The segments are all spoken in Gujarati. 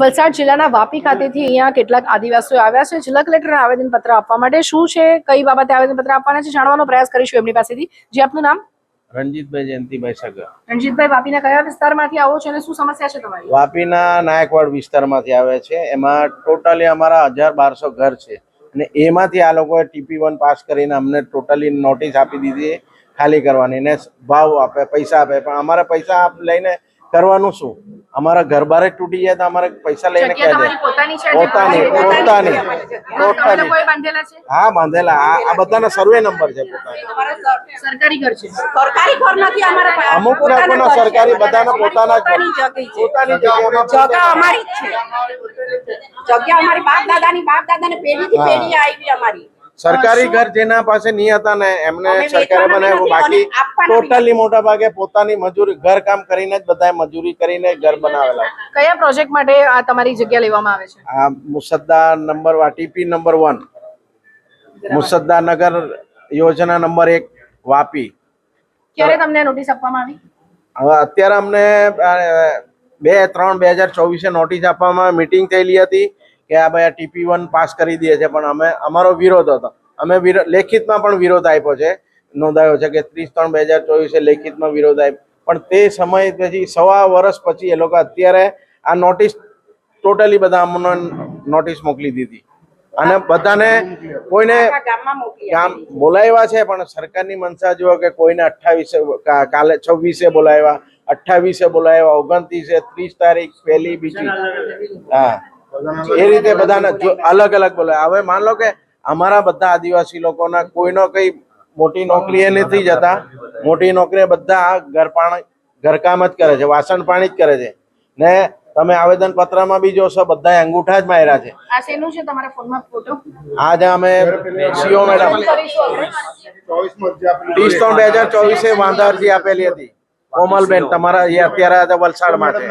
વલસાડ જિલ્લાના વાપી ખાતેથી અહીંયા કેટલાક આદિવાસીઓ આવ્યા છે. જિલ્લા કલેક્ટરને આવેદનપત્ર આપવા માટે શું છે? કઈ બાબતે આવેદનપત્ર આપવાના છે? જાણવાનો પ્રયાસ કરીશું એમની પાસેથી. જે આપનું નામ? રણજીતભાઈ જયંતિભાઈ સગર. રણજીતભાઈ વાપીના કયા વિસ્તારમાંથી આવો છો અને શું સમસ્યા છે તમારી? વાપીના નાયકવાડ વિસ્તારમાંથી આવે છે. એમાં ટોટલી અમારા હજાર બારસો ઘર છે. અને એમાંથી આ લોકોએ ટીપી વન પાસ કરીને અમને ટોટલી નોટિસ આપી દીધી ખાલી કરવાની. ને ભાવ આપે પૈસા આપે. પણ અમારે પૈસા લઈને કરવાનું શું? અમારા ઘર બારે તૂટી જાય તો અમારે પૈસા લઈને કહે ક્યાં પોતાની પોતાની પોતાની છે. હા બાંધેલા. આ બધાના સર્વે નંબર છે પોતાની. સરકારી ઘર છે. સરકારી ઘર નથી અમારા અમુક લોકોના સરકારી બધાના પોતાના પોતાની જગ્યા પોતાની જગ્યા અમારી જ છે. જગ્યા અમારી બાપ દાદાની બાપ દાદાને. પેઢી આવી અમારી. સરકારી ઘર જેના પાસે નહીં હતા ને એમને સરકારે બનાવ્યું બાકી ટોટલી મોટા ભાગે પોતાની મજૂરી ઘર કામ કરીને જ બધાએ મજૂરી કરીને ઘર બનાવેલા. કયા પ્રોજેક્ટ માટે આ તમારી જગ્યા લેવામાં આવે છે? આ મુસદ્દા નંબર ટીપી નંબર વન. મુસદ્દા નગર યોજના નંબર એક વાપી. ક્યારે તમને નોટિસ આપવામાં આવી? હવે અત્યારે અમને બે ત્રણ બે હજાર ચોવીસે નોટિસ આપવામાં મીટિંગ થયેલી હતી. કે આ ભાઈ ટીપી વન પાસ કરી દે છે પણ અમે અમારો વિરોધ હતો. અમે લેખિતમાં પણ વિરોધ આપ્યો છે નોંધાયો છે કે ત્રીસ ત્રણ બે હજાર ચોવીસે લેખિતમાં વિરોધ આપ્યો. પણ તે સમય પછી સવા વર્ષ પછી એ લોકો અત્યારે આ નોટિસ ટોટલી બધા અમને નોટિસ મોકલી દીધી. અને બધાને કોઈને ગામ બોલાવ્યા છે પણ સરકારની મનસા જુઓ કે કોઈને અઠ્ઠાવીસે કાલે છવ્વીસે બોલાવ્યા અઠ્ઠાવીસે બોલાવ્યા ઓગણત્રીસે ત્રીસ તારીખ પહેલી બીજી. હા. એ રીતે બધાને અલગ અલગ બોલે. હવે માન લો કે અમારા બધા આદિવાસી લોકોના કોઈનો કઈ મોટી નોકરી એ નથી જતા. મોટી નોકરી બધા ઘરપાણ ઘરકામ જ કરે છે વાસણ પાણી જ કરે છે. ને તમે આવેદન પત્રમાં બી જોશો બધા અંગૂઠા જ માર્યા છે. આ શેનું છે તમારા ફોનમાં ફોટો? આજે અમે સીઓ મેડમ. કરીશું આપણે? ત્રીસ ત્રણ બે હજાર ચોવીસે વાંધા અરજી આપેલી હતી. કોમલબેન તમારા અત્યારે અત્યારે વલસાડમાં છે.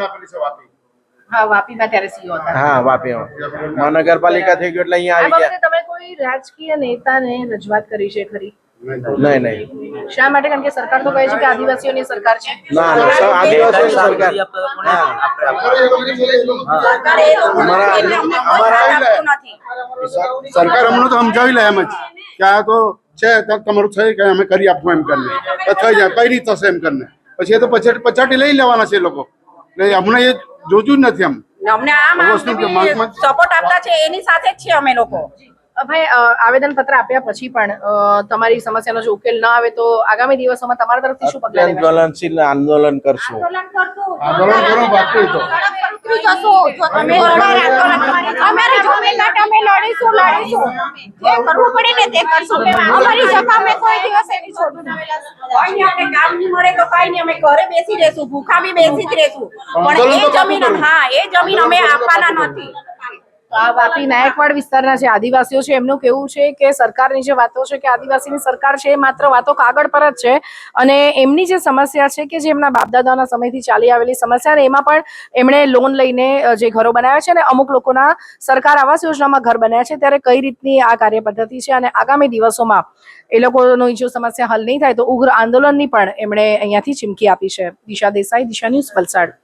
હા વાપીમાં ત્યારે સીઓ હતા. હા વાપીમાં. મહાનગરપાલિકા થઈ ગયું એટલે અહીંયા આ આવી બાબતે તમે કોઈ રાજકીય નેતાને રજૂઆત કરી છે ખરી? ગયા નહીં નહીં. શા માટે? કારણ કે સરકાર તો કહે છે કે આદિવાસીઓની સરકાર છે. ના ના સર, આદિવાસી સરકાર હા. સરકારે એ લોકોને અમારા- એટલે અમને કોઈ અમારા- સાથ આપતું નથી. સરકાર અમને તો સમજાવી લે એમ જ કે આ તો છે તો તમારું થઈ કે અમે કરી આપવું એમ કરીને. તો થઈ જાય કઈ રીતે થશે એમ કરીને. પછી એ તો પછાડી પછાડી લઈ લેવાના છે એ લોકો. એટલે અમને એ જોતું જ નથી આમ અમને આ વસ્તુ કે માંગમાં- સપોર્ટ આપતા છે એની સાથે જ છે અમે લોકો. ભાઈ આવેદન પત્ર આપ્યા પછી પણ અ, તમારી સમસ્યાનો જો ઉકેલ ના આવે તો આગામી દિવસોમાં તમારા તરફથી શું પગલાં જ્વલનશીલ આંદોલન કરશું. આંદોલન કરો બાકી તો. અમે અમારી જમીન માટે અમે લડીશું લડીશું જે કરવું પડે ને તે કરશું. અમારી જગા અમે કોઈ દિવસ એની છોડું નહીં. કોઈ નહીં, આપણે કામ નહીં મળે તો કઈ નહીં. અમે ઘરે બેસી રહેશું. ભૂખા બી બેસી જ રહેશું. પણ એ જમીન હા એ જમીન અમે આપવાના નથી. આ વાપી નાયકવાડ વિસ્તારના જે આદિવાસીઓ છે, એમનું કેવું છે કે સરકારની જે વાતો છે કે આદિવાસીની સરકાર છે, એ માત્ર વાતો કાગળ પર જ છે અને એમની જે સમસ્યા છે કે જે એમના બાપદાદાના સમયથી ચાલી આવેલી સમસ્યા ને એમાં પણ એમણે લોન લઈને જે ઘરો બનાવ્યા છે અને અમુક લોકોના સરકાર આવાસ યોજનામાં ઘર બનાવ્યા છે, ત્યારે કઈ રીતની આ કાર્ય પદ્ધતિ છે અને આગામી દિવસોમાં એ લોકોની જો સમસ્યા હલ નહીં થાય તો ઉગ્ર આંદોલનની પણ એમણે અહીંયાથી ચીમકી આપી છે. દિશા દેસાઈ, દિશા ન્યૂઝ વલસાડ.